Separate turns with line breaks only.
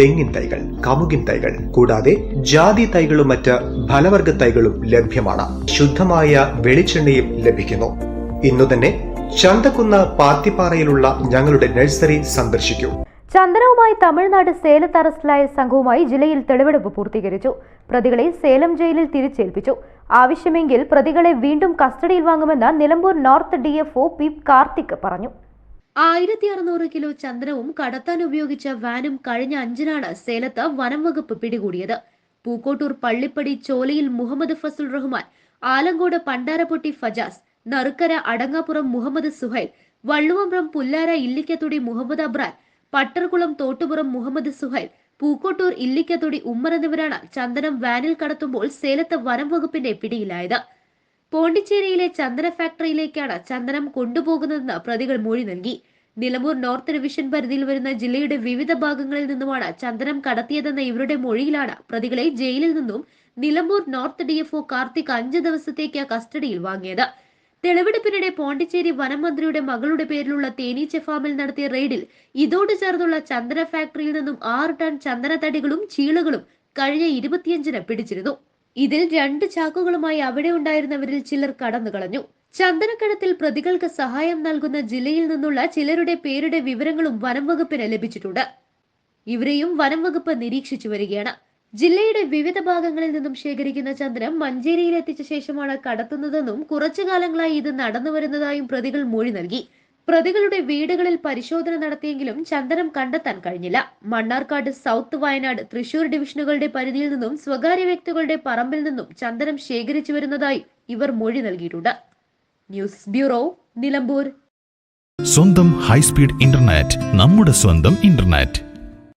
തെങ്ങിൻ തൈകൾ കമുകിൻ തൈകൾ കൂടാതെ ജാതി തൈകളും മറ്റ് ഫലവർഗ തൈകളും ലഭ്യമാണ്. ശുദ്ധമായ വെളിച്ചെണ്ണയും ലഭിക്കുന്നു. ഇന്നു തന്നെ ചന്തക്കുന്ന് പാത്തിപ്പാറയിലുള്ള ഞങ്ങളുടെ നഴ്സറി സന്ദർശിക്കൂ.
ചന്ദനവുമായി തമിഴ്നാട് സേലത്ത് അറസ്റ്റിലായ സംഘവുമായി ജില്ലയിൽ തെളിവെടുപ്പ് പൂർത്തീകരിച്ചു. പ്രതികളെ സേലം ജയിലിൽ തിരിച്ചേൽപ്പിച്ചു. ആവശ്യമെങ്കിൽ പ്രതികളെ വീണ്ടും കസ്റ്റഡിയിൽ വാങ്ങുമെന്ന് Nilambur north D F O P Karthik പറഞ്ഞു.
ആയിരത്തി അറുന്നൂറ് കിലോ ചന്ദനവും കടത്താൻ ഉപയോഗിച്ച വാനും കഴിഞ്ഞ അഞ്ചിനാണ് സേലത്ത് വനം വകുപ്പ് പിടികൂടിയത്. പൂക്കോട്ടൂർ പള്ളിപ്പടി ചോലയിൽ മുഹമ്മദ് ഫസുൽ റഹ്മാൻ ആലങ്കോട് പണ്ടാരപ്പൊട്ടി ഫജാസ് നറുക്കര അടങ്ങാപ്പുറം മുഹമ്മദ് സുഹൈൽ വള്ളുവമ്പ്രം പുല്ലാര ഇല്ലിക്കത്തൊടി മുഹമ്മദ് അബ്രാൻ പട്ടർകുളം തോട്ടുപുറം മുഹമ്മദ് സുഹൈൽ പൂക്കോട്ടൂർ ഇല്ലിക്കത്തൊടി ഉമ്മർ എന്നിവരാണ് ചന്ദനം വാനിൽ കടത്തുമ്പോൾ സേലത്ത് വനം വകുപ്പിന്റെ പിടിയിലായത്. പോണ്ടിച്ചേരിയിലെ ചന്ദന ഫാക്ടറിയിലേക്കാണ് ചന്ദനം കൊണ്ടുപോകുന്നതെന്ന് പ്രതികൾ മൊഴി നൽകി. നിലമ്പൂർ നോർത്ത് ഡിവിഷൻ പരിധിയിൽ വരുന്ന ജില്ലയുടെ വിവിധ ഭാഗങ്ങളിൽ നിന്നുമാണ് ചന്ദനം കടത്തിയതെന്ന ഇവരുടെ മൊഴിയിലാണ് പ്രതികളെ ജയിലിൽ നിന്നും നിലമ്പൂർ നോർത്ത് ഡിഎഫ്ഒ കാർത്തിക് അഞ്ച് ദിവസത്തേക്ക് കസ്റ്റഡിയിൽ വാങ്ങിയത്. തെളിവെടുപ്പിനിടെ പോണ്ടിച്ചേരി വനം മന്ത്രിയുടെ മകളുടെ പേരിലുള്ള തേനീച്ച ഫാമിൽ നടത്തിയ റെയ്ഡിൽ ഇതോട് ചേർന്നുള്ള ചന്ദന ഫാക്ടറിയിൽ നിന്നും ആറ് ടൺ ചന്ദനത്തടികളും ചീളുകളും കഴിഞ്ഞ ഇരുപത്തിയഞ്ചിന് പിടിച്ചിരുന്നു. ഇതിൽ രണ്ട് ചാക്കുകളുമായി അവിടെ ഉണ്ടായിരുന്നവരിൽ ചിലർ കടന്നു കളഞ്ഞു. ചന്ദനക്കടത്തിൽ പ്രതികൾക്ക് സഹായം നൽകുന്ന ജില്ലയിൽ നിന്നുള്ള ചിലരുടെ പേരുടെ വിവരങ്ങളും വനം വകുപ്പിന് ലഭിച്ചിട്ടുണ്ട്. ഇവരെയും വനം വകുപ്പ് നിരീക്ഷിച്ചു വരികയാണ്. ജില്ലയുടെ വിവിധ ഭാഗങ്ങളിൽ നിന്നും ശേഖരിക്കുന്ന ചന്ദനം മഞ്ചേരിയിൽ എത്തിച്ച ശേഷമാണ് കടത്തുന്നതെന്നും കുറച്ചു കാലങ്ങളായി ഇത് നടന്നു വരുന്നതായും പ്രതികൾ മൊഴി നൽകി. പ്രതികളുടെ വീടുകളിൽ പരിശോധന നടത്തിയെങ്കിലും ചന്ദനം കണ്ടെത്താൻ കഴിഞ്ഞില്ല. മണ്ണാർക്കാട് സൗത്ത് വയനാട് തൃശൂർ ഡിവിഷനുകളുടെ പരിധിയിൽ നിന്നും സ്വകാര്യ വ്യക്തികളുടെ പറമ്പിൽ നിന്നും ചന്ദനം ശേഖരിച്ചു വരുന്നതായി ഇവർ മൊഴി നൽകിയിട്ടുണ്ട്. News bureau Nilambur.
സ്വന്തം ഹൈസ്പീഡ് ഇന്റർനെറ്റ് നമ്മുടെ സ്വന്തം ഇന്റർനെറ്റ്.